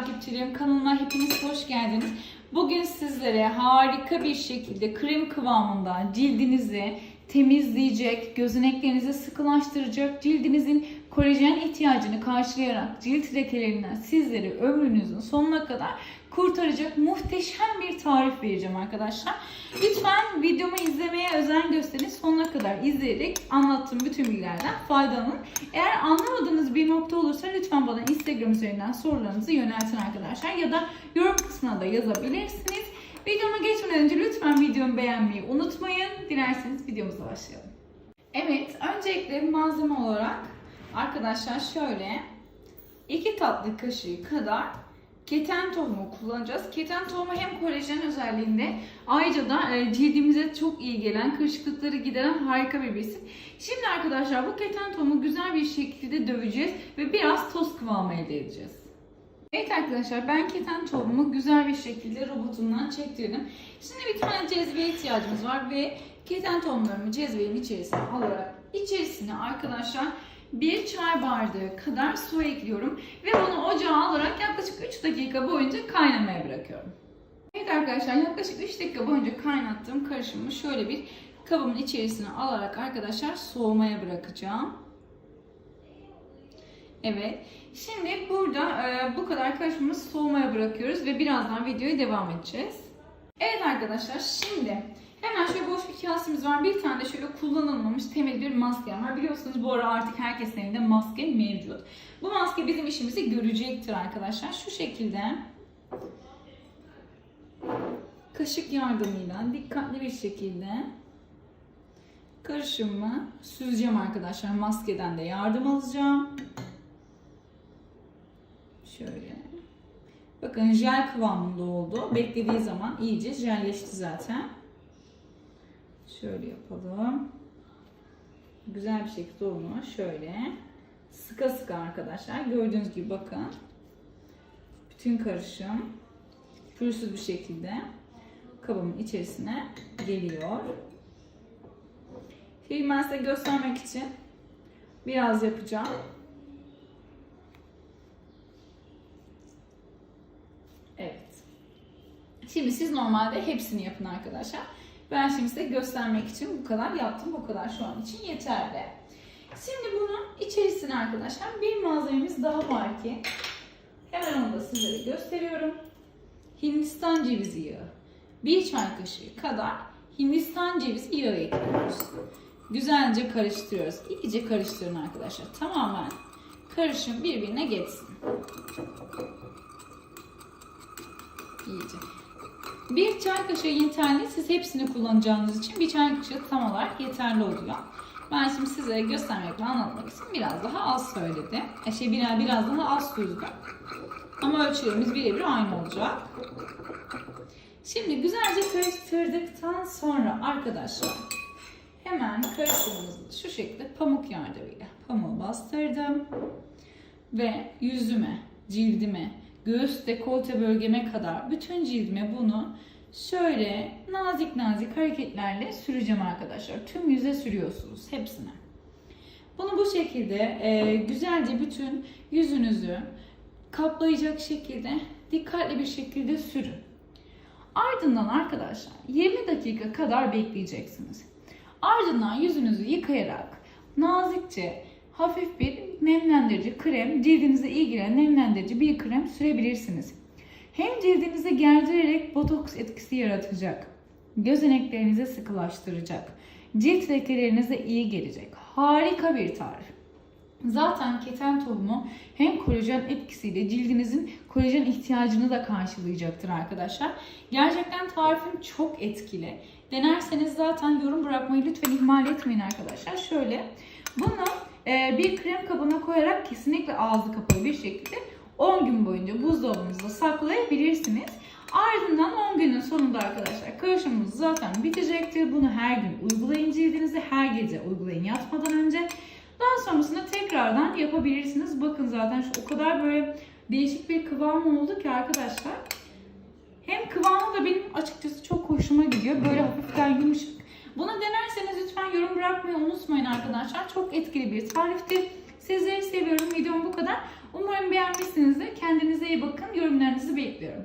takipçilerim kanalıma hepiniz hoş geldiniz. Bugün sizlere harika bir şekilde krem kıvamında cildinizi temizleyecek, gözüneklerinizi sıkılaştıracak, cildinizin kolajen ihtiyacını karşılayarak cilt lekelerinden sizleri ömrünüzün sonuna kadar kurtaracak muhteşem bir tarif vereceğim arkadaşlar. Lütfen videomu izlemeye özen gösterin. Sonuna kadar izleyerek anlattığım bütün bilgilerden faydalanın. Eğer anlamadığınız bir nokta olursa lütfen bana Instagram üzerinden sorularınızı yöneltin arkadaşlar. Ya da yorum kısmına da yazabilirsiniz. Videoma geçmeden önce lütfen videomu beğenmeyi unutmayın. Dilerseniz videomuza başlayalım. Evet, öncelikle malzeme olarak arkadaşlar şöyle 2 tatlı kaşığı kadar keten tohumu kullanacağız. Keten tohumu hem kolajen özelliğinde ayrıca da e, cildimize çok iyi gelen kırışıklıkları gideren harika bir besin. Şimdi arkadaşlar bu keten tohumu güzel bir şekilde döveceğiz ve biraz toz kıvamı elde edeceğiz. Evet arkadaşlar ben keten tohumu güzel bir şekilde robotumdan çektirdim. Şimdi bir tane cezveye ihtiyacımız var ve keten tohumlarımı cezvenin içerisine alarak içerisine arkadaşlar bir çay bardağı kadar su ekliyorum ve bunu ocağa alarak yaklaşık 3 dakika boyunca kaynamaya bırakıyorum. Evet arkadaşlar yaklaşık 3 dakika boyunca kaynattığım karışımı şöyle bir kabımın içerisine alarak arkadaşlar soğumaya bırakacağım. Evet. Şimdi burada e, bu kadar karışımımızı soğumaya bırakıyoruz ve birazdan videoya devam edeceğiz. Evet arkadaşlar şimdi hemen şöyle boş bir kasemiz var. Bir tane de şöyle kullanılmamış temel bir maskem var. Biliyorsunuz bu ara artık herkesin elinde maske mevcut. Bu maske bizim işimizi görecektir arkadaşlar. Şu şekilde kaşık yardımıyla dikkatli bir şekilde karışımı süzeceğim arkadaşlar. Maskeden de yardım alacağım. Şöyle. Bakın jel kıvamında oldu. Beklediği zaman iyice jelleşti zaten. Şöyle yapalım. Güzel bir şekilde onu şöyle sıka sıka arkadaşlar. Gördüğünüz gibi bakın. Bütün karışım pürüzsüz bir şekilde kabımın içerisine geliyor. Şimdi ben size göstermek için biraz yapacağım. Evet. Şimdi siz normalde hepsini yapın arkadaşlar. Ben şimdi size göstermek için bu kadar yaptım. Bu kadar şu an için yeterli. Şimdi bunun içerisine arkadaşlar bir malzememiz daha var ki hemen onu da sizlere gösteriyorum. Hindistan cevizi yağı. Bir çay kaşığı kadar Hindistan cevizi yağı ekliyoruz. Güzelce karıştırıyoruz. İyice karıştırın arkadaşlar. Tamamen karışım birbirine geçsin. iyice. Bir çay kaşığı yeterli. Siz hepsini kullanacağınız için bir çay kaşığı tam olarak yeterli oluyor. Ben şimdi size göstermek ve anlatmak için biraz daha az söyledim. E şey biraz, biraz daha az süzdüm. Ama ölçülerimiz birebir aynı olacak. Şimdi güzelce karıştırdıktan sonra arkadaşlar hemen karıştırdığımızda şu şekilde pamuk yardımıyla pamuğu bastırdım ve yüzüme, cildime, göğüs dekolte bölgeme kadar bütün cildime bunu şöyle nazik nazik hareketlerle süreceğim arkadaşlar. Tüm yüze sürüyorsunuz hepsine. Bunu bu şekilde e, güzelce bütün yüzünüzü kaplayacak şekilde dikkatli bir şekilde sürün. Ardından arkadaşlar 20 dakika kadar bekleyeceksiniz. Ardından yüzünüzü yıkayarak nazikçe hafif bir nemlendirici krem, cildinize iyi gelen nemlendirici bir krem sürebilirsiniz. Hem cildinizi gerdirerek botoks etkisi yaratacak, gözeneklerinizi sıkılaştıracak, cilt lekelerinize iyi gelecek. Harika bir tarif. Zaten keten tohumu hem kolajen etkisiyle cildinizin kolajen ihtiyacını da karşılayacaktır arkadaşlar. Gerçekten tarifim çok etkili. Denerseniz zaten yorum bırakmayı lütfen ihmal etmeyin arkadaşlar. Şöyle bunu bir krem kabına koyarak kesinlikle ağzı kapalı bir şekilde 10 gün boyunca buzdolabınızda saklayabilirsiniz. Ardından 10 günün sonunda arkadaşlar karışımımız zaten bitecektir. Bunu her gün uygulayın cildinize, her gece uygulayın yatmadan önce. Daha sonrasında tekrardan yapabilirsiniz. Bakın zaten şu o kadar böyle değişik bir kıvam oldu ki arkadaşlar. Hem kıvamı da benim açıkçası çok hoşuma gidiyor. Böyle hafiften yumuşak. Bunu denerseniz lütfen unutmayın arkadaşlar. Çok etkili bir tarifti. Sizleri seviyorum. Videom bu kadar. Umarım beğenmişsinizdir. Kendinize iyi bakın. Yorumlarınızı bekliyorum.